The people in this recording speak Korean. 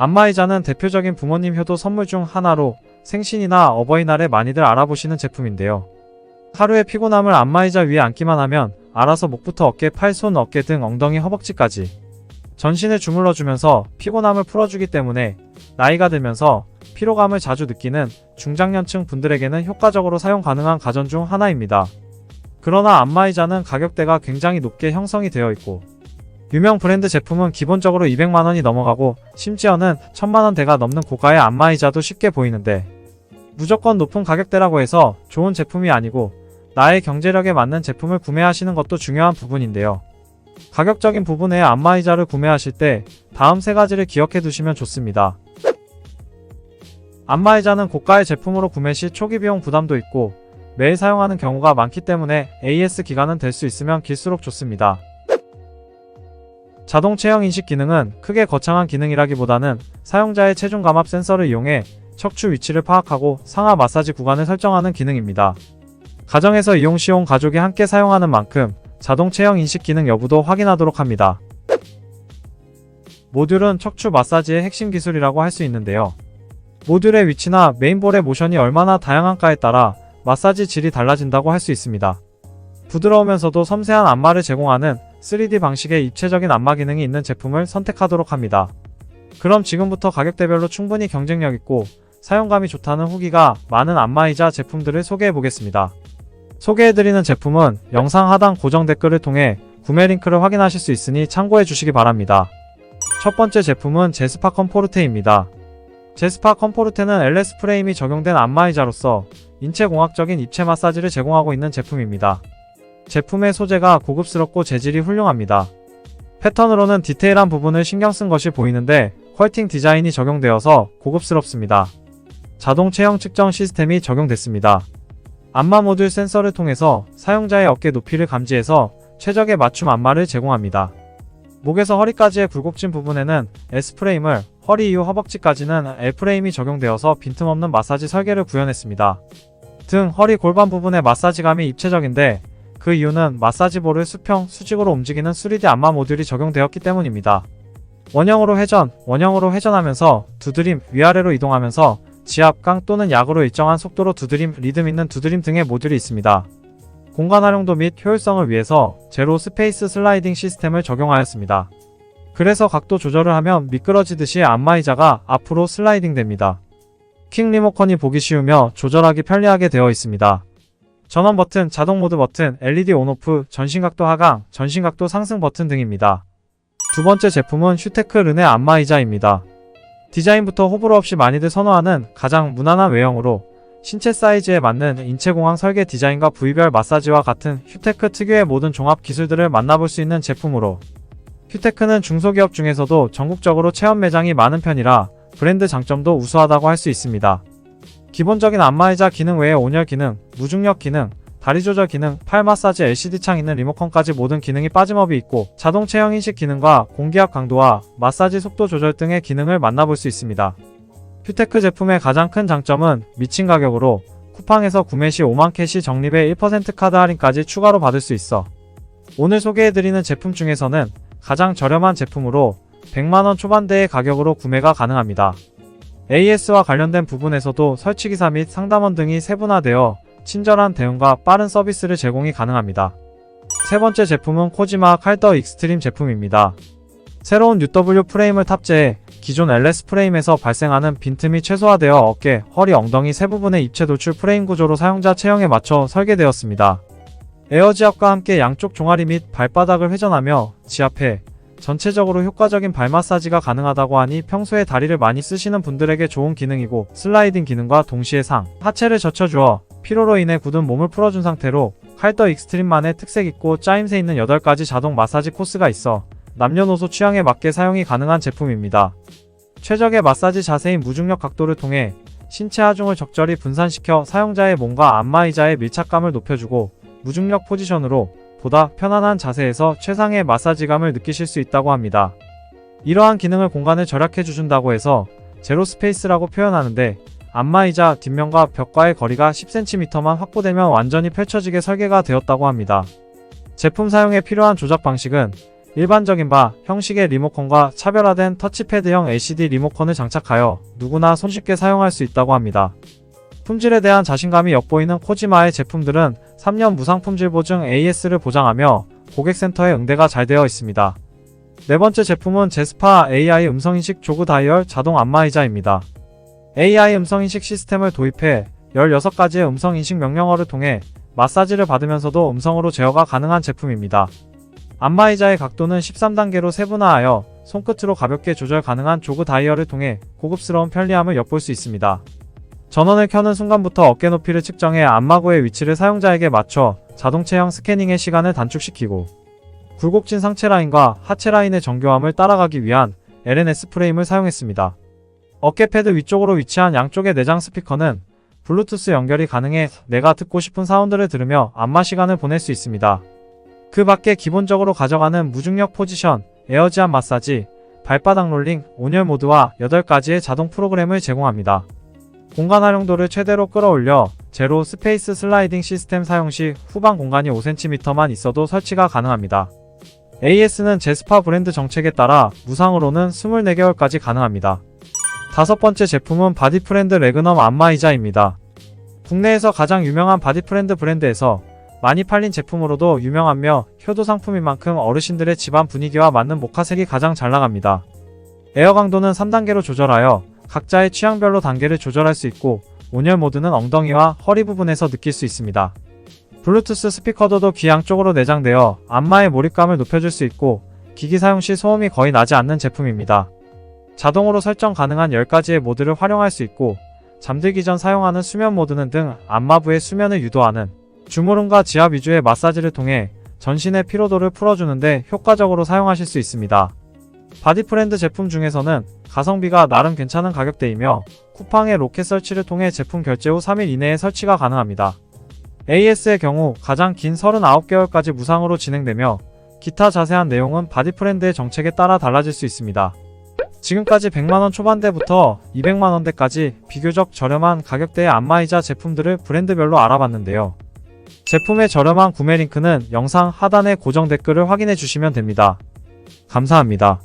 안마의자는 대표적인 부모님 효도 선물 중 하나로 생신이나 어버이날에 많이들 알아보시는 제품인데요. 하루에 피곤함을 안마의자 위에 앉기만 하면 알아서 목부터 어깨, 팔, 손, 어깨 등 엉덩이, 허벅지까지 전신을 주물러주면서 피곤함을 풀어주기 때문에 나이가 들면서 피로감을 자주 느끼는 중장년층 분들에게는 효과적으로 사용 가능한 가전 중 하나입니다. 그러나 안마의자는 가격대가 굉장히 높게 형성이 되어 있고 유명 브랜드 제품은 기본적으로 200만원이 넘어가고 심지어는 1000만원대가 넘는 고가의 안마의자도 쉽게 보이는데 무조건 높은 가격대라고 해서 좋은 제품이 아니고 나의 경제력에 맞는 제품을 구매하시는 것도 중요한 부분인데요. 가격적인 부분의 안마의자를 구매하실 때 다음 세 가지를 기억해 두시면 좋습니다. 안마의자는 고가의 제품으로 구매 시 초기 비용 부담도 있고 매일 사용하는 경우가 많기 때문에 AS 기간은 될 수 있으면 길수록 좋습니다. 자동 체형 인식 기능은 크게 거창한 기능이라기보다는 사용자의 체중 감압 센서를 이용해 척추 위치를 파악하고 상하 마사지 구간을 설정하는 기능입니다. 가정에서 이용 시온 가족이 함께 사용하는 만큼 자동 체형 인식 기능 여부도 확인하도록 합니다. 모듈은 척추 마사지의 핵심 기술이라고 할 수 있는데요. 모듈의 위치나 메인볼의 모션이 얼마나 다양한가에 따라 마사지 질이 달라진다고 할 수 있습니다. 부드러우면서도 섬세한 안마를 제공하는 3D 방식의 입체적인 안마 기능이 있는 제품을 선택하도록 합니다. 그럼 지금부터 가격대별로 충분히 경쟁력 있고 사용감이 좋다는 후기가 많은 안마의자 제품들을 소개해 보겠습니다. 소개해드리는 제품은 영상 하단 고정 댓글을 통해 구매 링크를 확인하실 수 있으니 참고해 주시기 바랍니다. 첫 번째 제품은 제스파 컴포르테입니다. 제스파 컴포르테는 LS 프레임이 적용된 안마의자로서 인체공학적인 입체 마사지를 제공하고 있는 제품입니다. 제품의 소재가 고급스럽고 재질이 훌륭합니다. 패턴으로는 디테일한 부분을 신경 쓴 것이 보이는데 퀄팅 디자인이 적용되어서 고급스럽습니다. 자동 체형 측정 시스템이 적용됐습니다. 안마 모듈 센서를 통해서 사용자의 어깨 높이를 감지해서 최적의 맞춤 안마를 제공합니다. 목에서 허리까지의 굴곡진 부분에는 S프레임을, 허리 이후 허벅지까지는 L프레임이 적용되어서 빈틈없는 마사지 설계를 구현했습니다. 등 허리 골반 부분의 마사지감이 입체적인데 그 이유는 마사지볼을 수평, 수직으로 움직이는 3D 안마 모듈이 적용되었기 때문입니다. 원형으로 회전, 원형으로 회전하면서 두드림, 위아래로 이동하면서 지압, 깡 또는 약으로 일정한 속도로 두드림, 리듬 있는 두드림 등의 모듈이 있습니다. 공간 활용도 및 효율성을 위해서 제로 스페이스 슬라이딩 시스템을 적용하였습니다. 그래서 각도 조절을 하면 미끄러지듯이 안마의자가 앞으로 슬라이딩 됩니다. 킹 리모컨이 보기 쉬우며 조절하기 편리하게 되어 있습니다. 전원 버튼, 자동 모드 버튼, LED 온오프, 전신각도 하강, 전신각도 상승 버튼 등입니다. 두 번째 제품은 슈테크 르네 안마의자입니다. 디자인부터 호불호 없이 많이들 선호하는 가장 무난한 외형으로 신체 사이즈에 맞는 인체공학 설계 디자인과 부위별 마사지와 같은 휴테크 특유의 모든 종합 기술들을 만나볼 수 있는 제품으로 휴테크는 중소기업 중에서도 전국적으로 체험 매장이 많은 편이라 브랜드 장점도 우수하다고 할 수 있습니다. 기본적인 안마의자 기능 외에 온열 기능, 무중력 기능, 다리 조절 기능, 팔 마사지 LCD 창 있는 리모컨까지 모든 기능이 빠짐없이 있고 자동 체형 인식 기능과 공기압 강도와 마사지 속도 조절 등의 기능을 만나볼 수 있습니다. 휴테크 제품의 가장 큰 장점은 미친 가격으로 쿠팡에서 구매 시 5만 캐시 적립에 1% 카드 할인까지 추가로 받을 수 있어 오늘 소개해드리는 제품 중에서는 가장 저렴한 제품으로 100만원 초반대의 가격으로 구매가 가능합니다. AS와 관련된 부분에서도 설치기사 및 상담원 등이 세분화되어 친절한 대응과 빠른 서비스를 제공이 가능합니다. 세 번째 제품은 코지마 칼더 익스트림 제품입니다. 새로운 UW 프레임을 탑재해 기존 LS 프레임에서 발생하는 빈틈이 최소화되어 어깨, 허리, 엉덩이 세 부분의 입체 돌출 프레임 구조로 사용자 체형에 맞춰 설계되었습니다. 에어 지압과 함께 양쪽 종아리 및 발바닥을 회전하며 지압해 전체적으로 효과적인 발 마사지가 가능하다고 하니 평소에 다리를 많이 쓰시는 분들에게 좋은 기능이고 슬라이딩 기능과 동시에 상, 하체를 젖혀주어 피로로 인해 굳은 몸을 풀어준 상태로 칼더 익스트림만의 특색 있고 짜임새 있는 8가지 자동 마사지 코스가 있어 남녀노소 취향에 맞게 사용이 가능한 제품입니다. 최적의 마사지 자세인 무중력 각도를 통해 신체 하중을 적절히 분산시켜 사용자의 몸과 안마 의자의 밀착감을 높여주고 무중력 포지션으로 보다 편안한 자세에서 최상의 마사지감을 느끼실 수 있다고 합니다. 이러한 기능을 공간을 절약해 주준다고 해서 제로 스페이스라고 표현하는데 안마의자 뒷면과 벽과의 거리가 10cm만 확보되면 완전히 펼쳐지게 설계가 되었다고 합니다. 제품 사용에 필요한 조작 방식은 일반적인 바 형식의 리모컨과 차별화된 터치패드형 LCD 리모컨을 장착하여 누구나 손쉽게 사용할 수 있다고 합니다. 품질에 대한 자신감이 엿보이는 코지마의 제품들은 3년 무상 품질 보증 AS를 보장하며 고객센터에 응대가 잘 되어 있습니다. 네 번째 제품은 제스파 AI 음성인식 조그 다이얼 자동 안마의자입니다. AI 음성인식 시스템을 도입해 16가지의 음성인식 명령어를 통해 마사지를 받으면서도 음성으로 제어가 가능한 제품입니다. 안마의자의 각도는 13단계로 세분화하여 손끝으로 가볍게 조절 가능한 조그 다이얼을 통해 고급스러운 편리함을 엿볼 수 있습니다. 전원을 켜는 순간부터 어깨 높이를 측정해 안마구의 위치를 사용자에게 맞춰 자동체형 스캐닝의 시간을 단축시키고 굴곡진 상체 라인과 하체 라인의 정교함을 따라가기 위한 LNS 프레임을 사용했습니다. 어깨 패드 위쪽으로 위치한 양쪽의 내장 스피커는 블루투스 연결이 가능해 내가 듣고 싶은 사운드를 들으며 안마 시간을 보낼 수 있습니다. 그 밖에 기본적으로 가져가는 무중력 포지션, 에어지한 마사지, 발바닥 롤링, 온열 모드와 8가지의 자동 프로그램을 제공합니다. 공간 활용도를 최대로 끌어올려 제로 스페이스 슬라이딩 시스템 사용 시 후방 공간이 5cm만 있어도 설치가 가능합니다. AS는 제스파 브랜드 정책에 따라 무상으로는 24개월까지 가능합니다. 다섯 번째 제품은 바디프렌드 레그넘 안마의자입니다. 국내에서 가장 유명한 바디프렌드 브랜드에서 많이 팔린 제품으로도 유명하며 효도 상품인 만큼 어르신들의 집안 분위기와 맞는 모카색이 가장 잘 나갑니다. 에어 강도는 3단계로 조절하여 각자의 취향별로 단계를 조절할 수 있고 온열 모드는 엉덩이와 허리 부분에서 느낄 수 있습니다. 블루투스 스피커도 귀 양쪽으로 내장되어 안마의 몰입감을 높여줄 수 있고 기기 사용 시 소음이 거의 나지 않는 제품입니다. 자동으로 설정 가능한 10가지의 모드를 활용할 수 있고 잠들기 전 사용하는 수면 모드는 등 안마부의 수면을 유도하는 주무름과 지압 위주의 마사지를 통해 전신의 피로도를 풀어주는데 효과적으로 사용하실 수 있습니다. 바디프렌드 제품 중에서는 가성비가 나름 괜찮은 가격대이며 쿠팡의 로켓 설치를 통해 제품 결제 후 3일 이내에 설치가 가능합니다. AS의 경우 가장 긴 39개월까지 무상으로 진행되며 기타 자세한 내용은 바디프렌드의 정책에 따라 달라질 수 있습니다. 지금까지 100만원 초반대부터 200만원대까지 비교적 저렴한 가격대의 안마의자 제품들을 브랜드별로 알아봤는데요. 제품의 저렴한 구매 링크는 영상 하단의 고정 댓글을 확인해 주시면 됩니다. 감사합니다.